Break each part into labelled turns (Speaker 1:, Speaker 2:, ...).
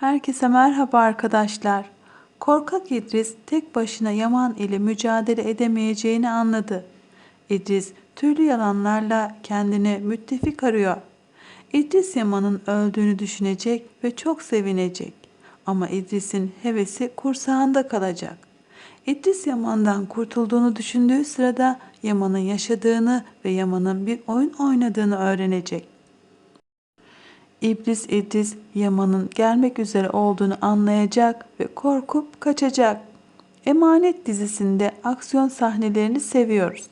Speaker 1: Herkese merhaba arkadaşlar. Korkak İdris tek başına Yaman ile mücadele edemeyeceğini anladı. İdris türlü yalanlarla kendine müttefik arıyor. İdris Yaman'ın öldüğünü düşünecek ve çok sevinecek. Ama İdris'in hevesi kursağında kalacak. İdris Yaman'dan kurtulduğunu düşündüğü sırada Yaman'ın yaşadığını ve Yaman'ın bir oyun oynadığını öğrenecek. İblis İdris Yaman'ın gelmek üzere olduğunu anlayacak ve korkup kaçacak. Emanet dizisinde aksiyon sahnelerini seviyoruz.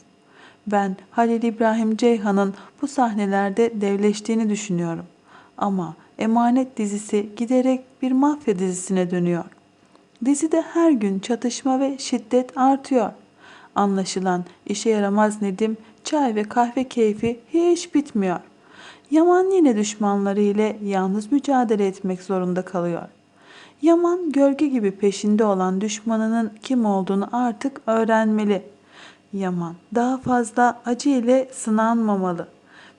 Speaker 1: Ben Halil İbrahim Ceyhan'ın bu sahnelerde devleştiğini düşünüyorum. Ama Emanet dizisi giderek bir mafya dizisine dönüyor. Dizide her gün çatışma ve şiddet artıyor. Anlaşılan işe yaramaz Nedim çay ve kahve keyfi hiç bitmiyor. Yaman yine düşmanları ile yalnız mücadele etmek zorunda kalıyor. Yaman gölge gibi peşinde olan düşmanının kim olduğunu artık öğrenmeli. Yaman daha fazla acı ile sınanmamalı.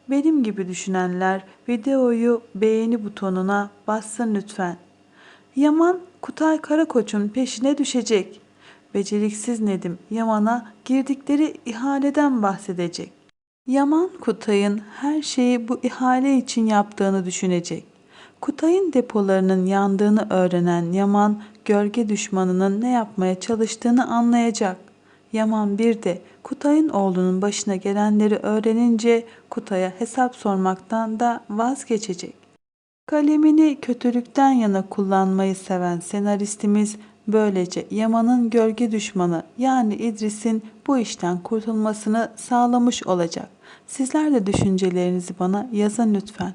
Speaker 1: Benim gibi düşünenler videoyu beğeni butonuna bassın lütfen. Yaman Kutay Karakoç'un peşine düşecek. Beceriksiz Nedim Yaman'a girdikleri ihaleden bahsedecek. Yaman Kutay'ın her şeyi bu ihale için yaptığını düşünecek. Kutay'ın depolarının yandığını öğrenen Yaman, gölge düşmanının ne yapmaya çalıştığını anlayacak. Yaman bir de Kutay'ın oğlunun başına gelenleri öğrenince Kutay'a hesap sormaktan da vazgeçecek. Kalemini kötülükten yana kullanmayı seven senaristimiz böylece Yaman'ın gölge düşmanı yani İdris'in bu işten kurtulmasını sağlamış olacak. Sizler de düşüncelerinizi bana yazın lütfen.